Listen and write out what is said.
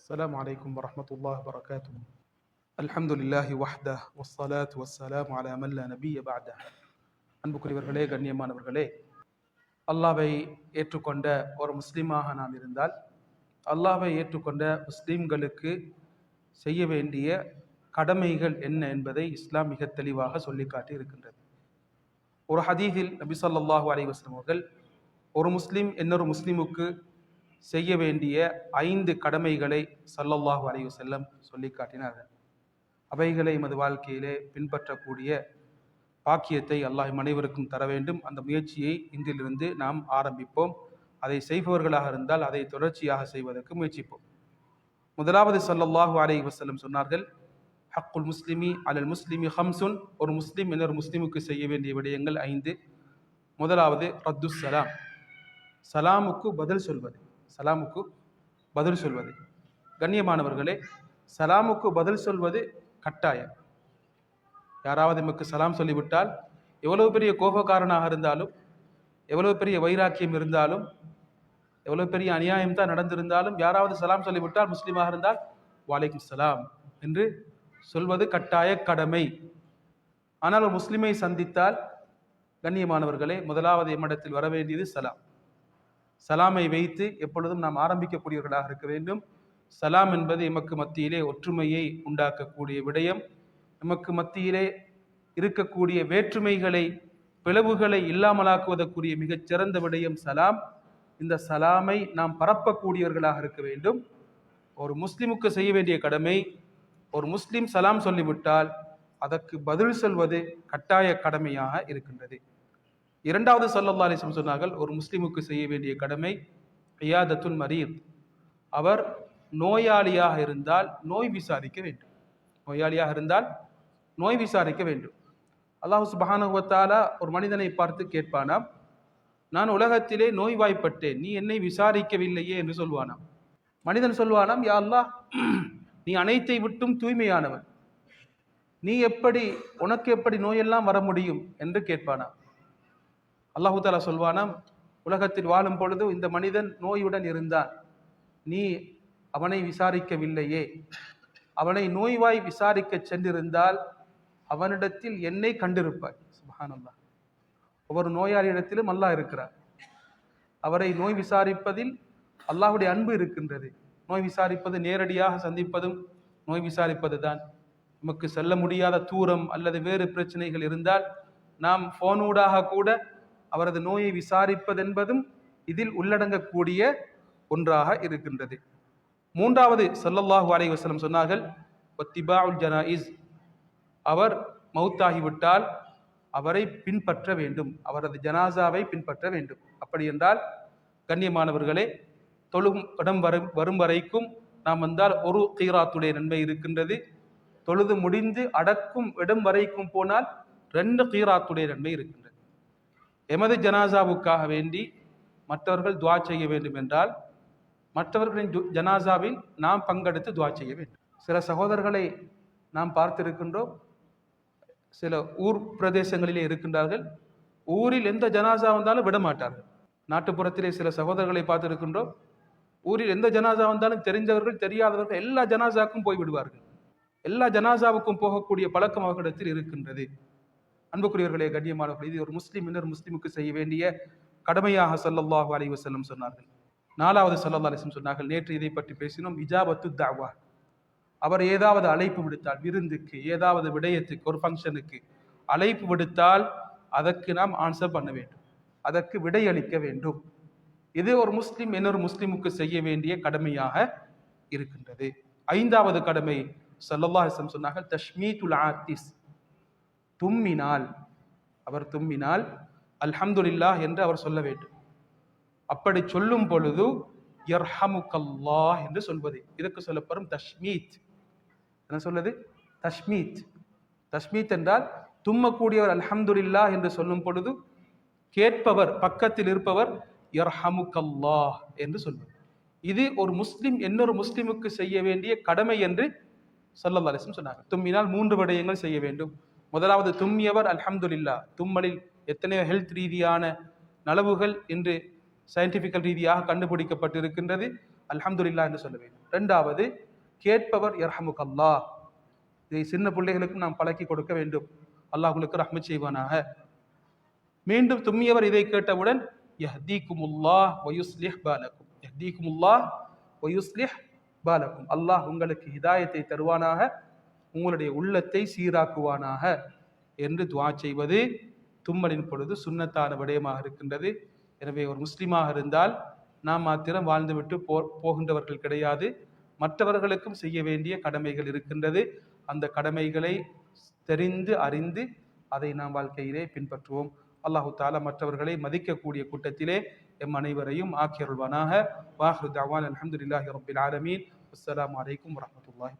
السلام عليكم ورحمة الله وبركاته الحمد لله وحده والصلاة والسلام على من لا نبي بعده அன்புக்குரியவர்களே கண்ணியமானவர்களே அல்லாவை ஏற்றுக்கொண்ட ஒரு முஸ்லீமாக நாம் இருந்தால் அல்லாவை ஏற்றுக்கொண்ட முஸ்லீம்களுக்கு செய்ய வேண்டிய கடமைகள் என்ன என்பதை இஸ்லாம் மிக தெளிவாக சொல்லி காட்டி இருக்கின்றது ஒரு ஹதீஸில் நபி ஸல்லல்லாஹு அலைஹி வஸல்லம் அவர்கள் ஒரு முஸ்லீம் இன்னொரு முஸ்லீமுக்கு செய்ய வேண்டிய ஐந்து கடமைகளை சல்லல்லாஹு அலைஹி செல்லம் சொல்லி காட்டினார்கள். அவைகளை எமது வாழ்க்கையிலே பின்பற்றக்கூடிய பாக்கியத்தை அல்லாஹ் அனைவருக்கும் தர வேண்டும். அந்த முயற்சியை இன்றிலிருந்து நாம் ஆரம்பிப்போம். அதை செய்பவர்களாக இருந்தால் அதை தொடர்ச்சியாக செய்வதற்கு முயற்சிப்போம். முதலாவது சல்லல்லாஹு அலைஹி வசல்லம் சொன்னார்கள் ஹக்குல் முஸ்லிமி அலல் முஸ்லிமி ஹம்சுன் ஒரு முஸ்லீம் இன்னொரு முஸ்லீமுக்கு செய்ய வேண்டிய விடயங்கள் ஐந்து. முதலாவது ரத்து சலாம். சலாமுக்கு பதில் சொல்வது. சலாமுக்கு பதில் சொல்வது. கண்ணியமானவர்களே சலாமுக்கு பதில் சொல்வது கட்டாயம். யாராவது நமக்கு சலாம் சொல்லிவிட்டால் எவ்வளவு பெரிய கோபக்காரனாக இருந்தாலும் எவ்வளவு பெரிய வைராக்கியம் இருந்தாலும் எவ்வளவு பெரிய அநியாயம் தான் நடந்திருந்தாலும் யாராவது சலாம் சொல்லிவிட்டால் முஸ்லீமாக இருந்தால் வாலைக்கும் சலாம் என்று சொல்வது கட்டாய கடமை. ஆனால் ஒரு முஸ்லிமை சந்தித்தால் கண்ணியமானவர்களே முதலாவது எம்மிடத்தில் வர வேண்டியது சலாம். சலாமை வைத்து எப்பொழுதும் நாம் ஆரம்பிக்கக்கூடியவர்களாக இருக்க வேண்டும். சலாம் என்பது எமக்கு மத்தியிலே ஒற்றுமையை உண்டாக்கக்கூடிய விடயம். எமக்கு மத்தியிலே இருக்கக்கூடிய வேற்றுமைகளை பிளவுகளை இல்லாமலாக்குவதற்குரிய மிகச்சிறந்த விடயம் சலாம். இந்த சலாமை நாம் பரப்பக்கூடியவர்களாக இருக்க வேண்டும். ஒரு முஸ்லிமுக்கு செய்ய வேண்டிய கடமை ஒரு முஸ்லிம் சலாம் சொல்லிவிட்டால் அதற்கு பதில் சொல்வது கட்டாய கடமையாக இருக்கின்றது. இரண்டாவது சல்லல்லா அலிஸ்லம் சொன்னார்கள் ஒரு முஸ்லீமுக்கு செய்ய வேண்டிய கடமை ஐயாதத்துன் மரீத். அவர் நோயாளியாக இருந்தால் நோய் விசாரிக்க வேண்டும். நோயாளியாக இருந்தால் நோய் விசாரிக்க வேண்டும். அல்லாஹு சுபஹானுவத்தாலா ஒரு மனிதனை பார்த்து கேட்பானாம் நான் உலகத்திலே நோய்வாய்ப்பட்டேன் நீ என்னை விசாரிக்கவில்லையே என்று சொல்வானாம். மனிதன் சொல்வானாம் யா அல்லா நீ அனைத்தை விட்டும் தூய்மையானவன். நீ எப்படி உனக்கு எப்படி நோயெல்லாம் வர முடியும்? என்று கேட்பானாம். அல்லாஹு தாலா சொல்வானாம் உலகத்தில் வாழும் பொழுது இந்த மனிதன் நோயுடன் இருந்தான். நீ அவனை விசாரிக்கவில்லையே. அவனை நோய்வாய் விசாரிக்க சென்றிருந்தால் அவனிடத்தில் என்னை கண்டிருப்பாய். சுபஹானல்லாஹ். ஒவ்வொரு நோயாளியிடத்திலும் அல்லாஹ் இருக்கிறார் அவரை நோய் விசாரிப்பதில் அல்லாஹுடைய அன்பு இருக்கின்றது. நோய் விசாரிப்பது நேரடியாக சந்திப்பதும் நோய் விசாரிப்பது தான் நமக்கு செல்ல முடியாத தூரம் அல்லது வேறு பிரச்சனைகள் இருந்தால் நாம் ஃபோனூடாக கூட அவரது நோயை விசாரிப்பதென்பதும் இதில் உள்ளடங்கக்கூடிய ஒன்றாக இருக்கின்றது. மூன்றாவது ஸல்லல்லாஹு அலைஹி சொன்னார்கள் சொன்னார்கள் ஒத்திபாவுல் ஜனாயிஸ். அவர் மௌத்தாகிவிட்டால் அவரை பின்பற்ற வேண்டும். அவரது ஜனாசாவை பின்பற்ற வேண்டும். அப்படி என்றால் கண்ணியமானவர்களே தொழும் இடம் வரும் வரும் வரைக்கும் நாம் வந்தால் ஒரு கீராத்துடைய நன்மை இருக்கின்றது. தொழுது முடிந்து அடக்கும் இடம் வரைக்கும் போனால் ரெண்டு கீராத்துடைய நன்மை இருக்கின்றது. எமது ஜனாசாவுக்காக வேண்டி மற்றவர்கள் துவா செய்ய வேண்டும் என்றால் மற்றவர்களின் ஜனாசாவில் நாம் பங்கெடுத்து துவா செய்ய வேண்டும். சில சகோதரர்களை நாம் பார்த்திருக்கின்றோம். சில ஊர் பிரதேசங்களிலே இருக்கின்றார்கள். ஊரில் எந்த ஜனாசா வந்தாலும் விட மாட்டார்கள் நாட்டுப்புறத்திலே சில சகோதரர்களை பார்த்திருக்கின்றோம். ஊரில் எந்த ஜனாசா வந்தாலும் தெரிந்தவர்கள் தெரியாதவர்கள் எல்லா ஜனாசாக்கும் போய் விடுவார்கள். எல்லா ஜனாசாவுக்கும் போகக்கூடிய பழக்கம் அவர்களிடத்தில் இருக்கின்றது. அன்புக்குரியவர்களே கண்ணியமானவர்கள் இது ஒரு முஸ்லீம் இன்னொரு முஸ்லீமுக்கு செய்ய வேண்டிய கடமையாக ஸல்லல்லாஹு அலைஹி செல்லும் சொன்னார்கள். நாலாவது ஸல்லல்லாஹு அலைஹி சொன்னார்கள் நேற்று இதை பற்றி பேசினோம் இஜாபத்து தாவா அவர் ஏதாவது அழைப்பு விடுத்தால் விருந்துக்கு ஏதாவது விடயத்துக்கு ஒரு ஃபங்க்ஷனுக்கு அழைப்பு விடுத்தால் அதற்கு நாம் ஆன்சர் பண்ண வேண்டும். அதற்கு விடையளிக்க வேண்டும். இது ஒரு முஸ்லீம் இன்னொரு முஸ்லீமுக்கு செய்ய வேண்டிய கடமையாக இருக்கின்றது. ஐந்தாவது கடமை ஸல்லல்லாஹு அலைஹி வஸல்லம் சொன்னார்கள் தஷ்மீத்துல் ஆத்திஸ். தும்மினால் அவர் தும்மினால் அல்ஹம்துலில்லாஹ் என்று அவர் சொல்ல வேண்டும். அப்படி சொல்லும் பொழுது யர்ஹமுக்கல்லாஹ் என்று சொல்வது. இதற்கு சொல்லப்படும் தஷ்மீத். என்ன சொல்வது தஷ்மீத். தஷ்மீத் என்றால் தும்மக்கூடியவர் அல்ஹம்துலில்லாஹ் என்று சொல்லும் பொழுது கேட்பவர் பக்கத்தில் இருப்பவர் யர்ஹமுக்கல்லாஹ் என்று சொல்வது. இது ஒரு முஸ்லிம் இன்னொரு முஸ்லிமுக்கு செய்ய வேண்டிய கடமை என்று ஸல்லல்லாஹு அலைஹி சொன்னாங்க. தும்மினால் மூன்று விடயங்கள் செய்ய வேண்டும். முதலாவது தும்மியவர் அல்ஹம்துல்லா தும்மலில் எத்தனையோ ஹெல்த் ரீதியான நலவுகள் என்று சயின்டிஃபிக்கல் ரீதியாக கண்டுபிடிக்கப்பட்டிருக்கின்றது. அல்ஹம்துல்லா என்று சொல்ல வேண்டும். ரெண்டாவது கேட்பவர் யர்ஹமுகல்லா இதை சின்ன பிள்ளைகளுக்கும் நாம் பழக்கி கொடுக்க வேண்டும். அல்லாஹ் உங்களுக்கு ரஹ்மத் செய்வானாக. மீண்டும் தும்மியவர் இதை கேட்டவுடன் யஹ்தீகுமுல்லாஹ் வயுஸ்லிஹ் பாலக்கும் யஹ்தீகுமுல்லாஹ் வயுஸ்லிஹ் பாலக்கும் அல்லாஹ் உங்களுக்கு ஹிதாயத்தை தருவானாக. உங்களுடைய உள்ளத்தை சீராக்குவானாக என்று துவா செய்வது தும்மலின் பொழுது சுண்ணத்தான விடயமாக இருக்கின்றது. எனவே ஒரு முஸ்லீமாக இருந்தால் நாம் மாத்திரம் வாழ்ந்துவிட்டு போ போகின்றவர்கள் கிடையாது. மற்றவர்களுக்கும் செய்ய வேண்டிய கடமைகள் இருக்கின்றது. அந்த கடமைகளை தெரிந்து அறிந்து அதை நாம் வாழ்க்கையிலே பின்பற்றுவோம். அல்லாஹு தாலா மற்றவர்களை மதிக்கக்கூடிய கூட்டத்திலே எம் அனைவரையும் ஆக்கியருள்வானாக. வாஹு தவான் அலமதுல்லாஹி ரபில் ஆலமீன். அஸ்லாம் அலைக்கும் வரஹ்மத்துல்லாஹி